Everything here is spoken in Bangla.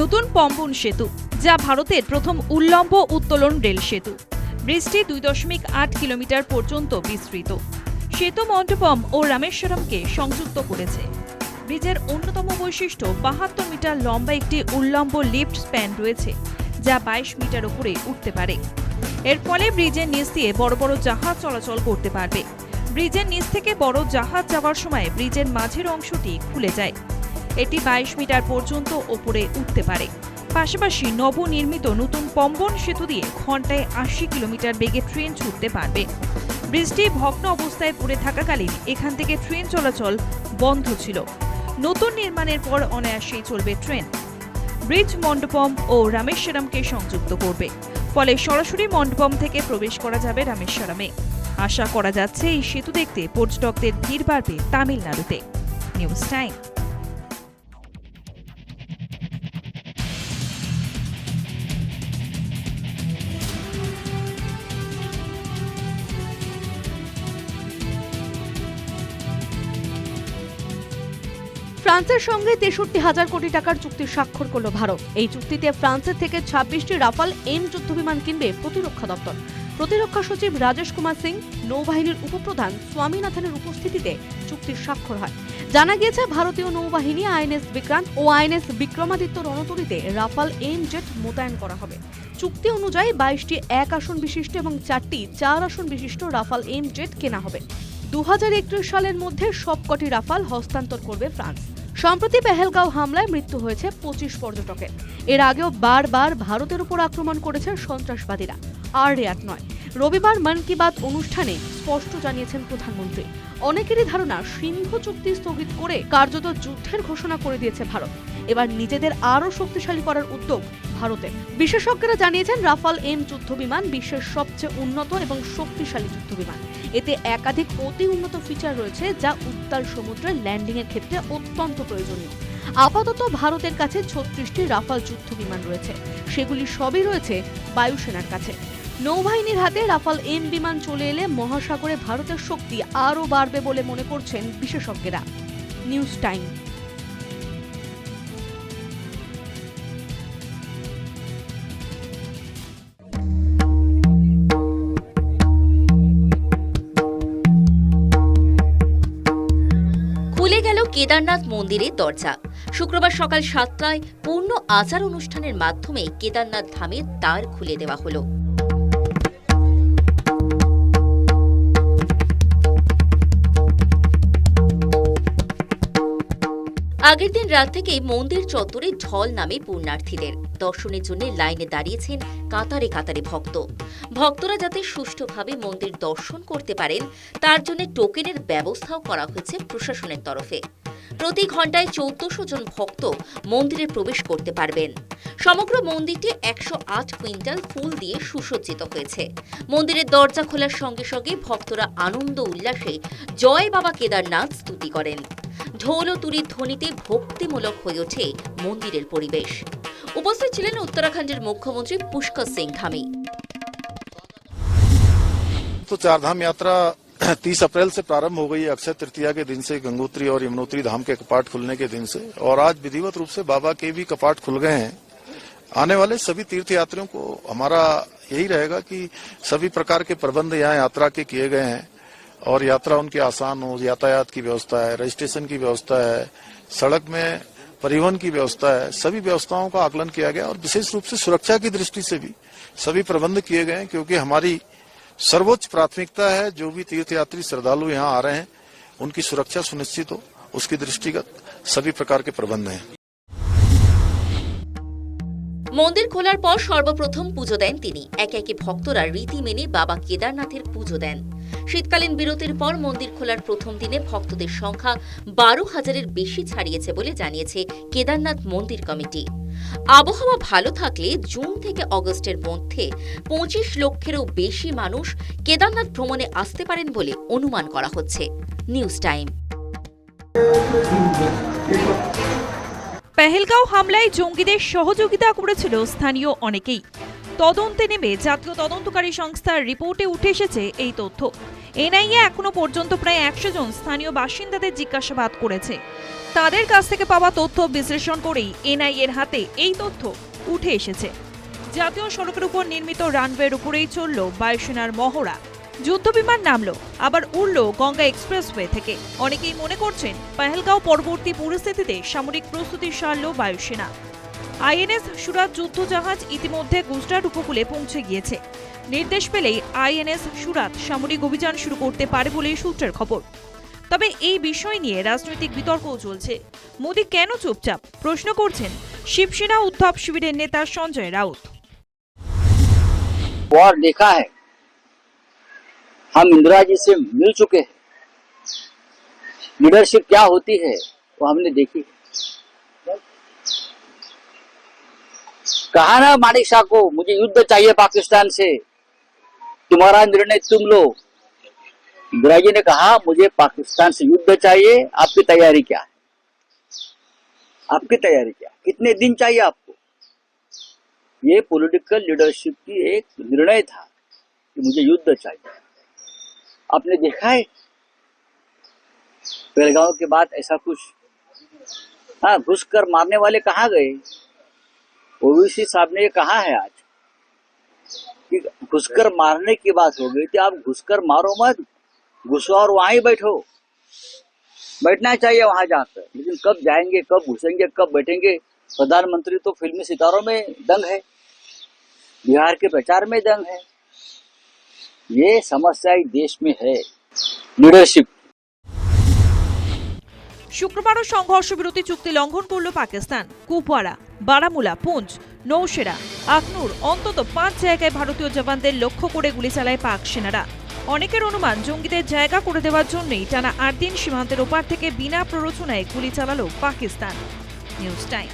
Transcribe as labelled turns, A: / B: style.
A: নতুন পম্পন সেতু, যা ভারতের প্রথম উল্লম্ব উত্তোলন রেল সেতু। ব্রিজটি দুই দশমিক আট কিলোমিটার পর্যন্ত বিস্তৃত। সেতু মণ্ডপম ও রামেশ্বরমকে সংযুক্ত করেছে। ব্রিজের অন্যতম বৈশিষ্ট্য, বাহাত্তর মিটার লম্বা একটি উল্লম্ব লিফট স্প্যান রয়েছে, যা বাইশ মিটার উপরে উঠতে পারে। এর ফলে ব্রিজের নিচ দিয়ে বড় বড় জাহাজ চলাচল করতে পারবে। ব্রিজের নিচ থেকে বড় জাহাজ যাওয়ার সময় ব্রিজের মাঝের অংশটি খুলে যায়। এটি বাইশ মিটার পর্যন্ত ওপরে উঠতে পারে। পাশাপাশি নবনির্মিত নতুন পম্বন সেতু দিয়ে ঘন্টায় আশি কিলোমিটার বেগে ট্রেন ছুটতে পারবে। ব্রিজটি ভগ্ন অবস্থায় পড়ে থাকাকালীন এখান থেকে ট্রেন চলাচল বন্ধ ছিল। নতুন নির্মাণের পর অনায়াসেই চলবে ট্রেন। ব্রিজ মণ্ডপম ও রামেশ্বরমকে সংযুক্ত করবে। ফলে সরাসরি মণ্ডপম থেকে প্রবেশ করা যাবে রামেশ্বরমে। আশা করা যাচ্ছে, এই সেতু দেখতে পর্যটকদের ভিড় বাড়বে তামিলনাড়ুতে। News time.
B: ফ্রান্সের সঙ্গে তেষট্টি হাজার কোটি টাকার চুক্তি স্বাক্ষর করল ভারত। এই চুক্তিতে ফ্রান্সের থেকে ছাব্বিশটি রাফাল এম যুদ্ধবিমান কিনবে প্রতিরক্ষা দপ্তর। প্রতিরক্ষা সচিব রাজেশ কুমার সিং, নৌবাহিনীর উপপ্রধান স্বামীনাথনের উপস্থিতিতে চুক্তির স্বাক্ষর হয়। জানা গিয়েছে, ভারতীয় নৌবাহিনী আইএনএস বিক্রান্ত ও আইএনএস বিক্রমাদিত্য রণতরীতে রাফাল এম জেট মোতায়েন করা হবে। চুক্তি অনুযায়ী বাইশটি এক আসন বিশিষ্ট এবং চারটি চার আসন বিশিষ্ট রাফাল এম জেট কেনা হবে। দুহাজার একুশ সালের মধ্যে সবকটি রাফাল হস্তান্তর করবে ফ্রান্স। সম্প্রতি পেহেলগাঁও হামলায় মৃত্যু হয়েছে পঁচিশ পর্যটকের এর আগেও বারবার ভারতের উপর আক্রমণ করেছে সন্ত্রাসবাদীরা। আর রেয়াত নয়, রবিবার মন কি বাত অনুষ্ঠানে স্পষ্ট জানিয়েছেন প্রধানমন্ত্রী। অনেকেরই ধারণা, সিংহ চুক্তি স্থগিত করে কার্যত যুদ্ধের ঘোষণা করে দিয়েছে ভারত। এবার নিজেদের আরও শক্তিশালী করার উদ্যোগ ভারতের বিশেষজ্ঞরা জানিয়েছেন, রাফাল এম যুদ্ধবিমান বিশ্বের সবচেয়ে উন্নত এবং শক্তিশালী যুদ্ধবিমান। এতে একাধিক অতি উন্নত ফিচার রয়েছে যা উত্তাল সমুদ্রে ল্যান্ডিং এর ক্ষেত্রে অত্যন্ত প্রয়োজনীয়। আপাতত ভারতের কাছে ছত্রিশটি রাফাল যুদ্ধ বিমান রয়েছে। সেগুলি সবই রয়েছে বায়ুসেনার কাছে। নৌবাহিনীর হাতে রাফাল এম বিমান চলে এলে মহাসাগরে ভারতের শক্তি আরও বাড়বে বলে মনে করছেন বিশেষজ্ঞরা। News time.
C: কেদারনাথ মন্দিরের দরজা। শুক্রবার সকাল সাতটায় পূর্ণ আচার অনুষ্ঠানের মাধ্যমে কেদারনাথ ধামের দ্বার খুলে দেওয়া হলো। আগের দিন রাত থেকেই মন্দির চত্বরে ঢল নামে পুণ্যার্থীদের। দর্শনের জন্য লাইনে দাঁড়িয়েছেন কাতারে কাতারে ভক্ত। ভক্তরা যাতে সুষ্ঠুভাবে মন্দির দর্শন করতে পারেন, তার জন্য টোকেনের ব্যবস্থাও করা হয়েছে প্রশাসনের তরফে। প্রতি ঘন্টায় চৌদ্দশো জন ভক্ত মন্দিরে প্রবেশ করতে পারবেন। সমগ্র মন্দিরটি একশো আট কুইন্টাল ফুল দিয়ে সুসজ্জিত হয়েছে। মন্দিরের দরজা খোলার সঙ্গে সঙ্গে ভক্তরা আনন্দ উল্লাসে জয় বাবা কেদারনাথ স্তুতি করেন। ঢোল ও তুরির ধ্বনিতে ভক্তিমূলক হয়ে ওঠে মন্দিরের পরিবেশ। উপস্থিত ছিলেন উত্তরাখণ্ডের মুখ্যমন্ত্রী পুষ্কর সিং ধামি
D: তো চারধাম যাত্রা 30 अप्रैल से प्रारंभ हो गई है अक्षय तृतीया के दिन से, गंगोत्री और यमुनोत्री धाम के कपाट खुलने के दिन से, और आज विधिवत रूप से बाबा के भी कपाट खुल गए हैं। आने वाले सभी तीर्थ यात्रियों को हमारा यही रहेगा कि सभी प्रकार के प्रबंध यहाँ यात्रा के किए गए हैं, और यात्रा उनकी आसान हो, यातायात की व्यवस्था है, रजिस्ट्रेशन की व्यवस्था है, सड़क में परिवहन की व्यवस्था है, सभी व्यवस्थाओं का आकलन किया गया, और विशेष रूप से सुरक्षा की दृष्टि से भी सभी प्रबंध किए गए हैं, क्योंकि हमारी सर्वोच्च प्राथमिकता है जो भी तीर्थयात्री श्रद्धालु यहाँ आ रहे हैं उनकी सुरक्षा सुनिश्चित हो उसकी दृष्टिगत सभी प्रकार के प्रबंध हैं
C: মন্দির খোলার পর সর্বপ্রথম পুজো দেন তিনি একে একে ভক্তরা রীতি মেনে বাবা কেদারনাথের পুজো দেন শীতকালীন বিরতির পর মন্দির খোলার প্রথম দিনে ভক্তদের সংখ্যা বারো হাজারের বেশি ছাড়িয়েছে বলে জানিয়েছে কেদারনাথ মন্দির কমিটি। আবহাওয়া ভালো থাকলে জুন থেকে অগস্টের মধ্যে পঁচিশ লক্ষেরও বেশি মানুষ কেদারনাথ ভ্রমণে আসতে পারেন বলে অনুমান করা হচ্ছে। News time.
A: পেহেলগাঁও হামলায় জঙ্গিদের সহযোগিতা করেছিল স্থানীয় অনেকেই। তদন্তে নেমে জাতীয় তদন্তকারী সংস্থার রিপোর্টে উঠে এসেছে এই তথ্য। এনআইএ এখনও পর্যন্ত প্রায় একশো জন স্থানীয় বাসিন্দাদের জিজ্ঞাসাবাদ করেছে। তাদের কাছ থেকে পাওয়া তথ্য বিশ্লেষণ করেই এনআইএর হাতে এই তথ্য উঠে এসেছে। জাতীয় সড়কের উপর নির্মিত রানওয়ের উপরেই চলল বায়ুসেনার মহড়া। যুদ্ধবিমান নামলো, আবার উড়ল গঙ্গা এক্সপ্রেসওয়ে থেকে। অনেকেই মনে করছেন, পাহেলগাঁও পরবর্তী পরিস্থিতিতে সামরিক প্রস্তুতি সারল বায়ুসেনা। আইএনএস সুরাত যুদ্ধজাহাজ ইতিমধ্যে গুজরাট উপকূলে পৌঁছে গিয়েছে নির্দেশ পেলেই আইএনএস সুরাত সামরিক অভিযান শুরু করতে পারে বলে সূত্রের খবর তবে এই বিষয় নিয়ে রাজনৈতিক বিতর্কও চলছে মোদী কেন চুপচাপ প্রশ্ন করছেন শিবসেনা উদ্ধব শিবিরের নেতা সঞ্জয় রাউত
E: वॉर देखा है हम इंदिरा जी से मिल चुके हैं लीडरशिप क्या होती है वो हमने देखी है कहा ना मानिक शाह को, मुझे युद्ध चाहिए पाकिस्तान से। तुम्हारा निर्णय तुम लो। इंदिरा जी ने कहा, मुझे पाकिस्तान से युद्ध चाहिए, आपकी तैयारी क्या है? आपकी तैयारी क्या कितने दिन चाहिए आपको? ये पॉलिटिकल लीडरशिप की एक निर्णय था कि मुझे युद्ध चाहिए। आपने देखा है? बेलगांव के बाद ऐसा कुछ हाँ घुस कर मारने वाले कहा गए? ओवीसी साहब ने ये कहा है आज कि घुसकर मारने की बात हो गई थी आप घुसकर मारो मत, घुसो और वहाँ ही बैठो। बैठना चाहिए वहाँ जाकर। लेकिन कब जाएँगे, कब घुसेंगे, कब बैठेंगे? प्रधानमंत्री तो फिल्मी सितारों में दंग है। बिहार के प्रचार में दंग है। ये समस्या देश में है। लीडरशिप
A: শুক্রবারও সংঘর্ষ বিরতি চুক্তি লঙ্ঘন করল পাকিস্তান। কুপওয়ারা, বারামুলা পুঞ্চ নৌসেরা আখনুর অন্তত পাঁচ জায়গায় ভারতীয় জওয়ানদের লক্ষ্য করে গুলি চালায় পাক সেনারা। অনেকের অনুমান, জঙ্গিদের জায়গা করে দেওয়ার জন্যই টানা আট দিন সীমান্তের ওপার থেকে বিনা প্ররোচনায় গুলি চালালো পাকিস্তান। News time.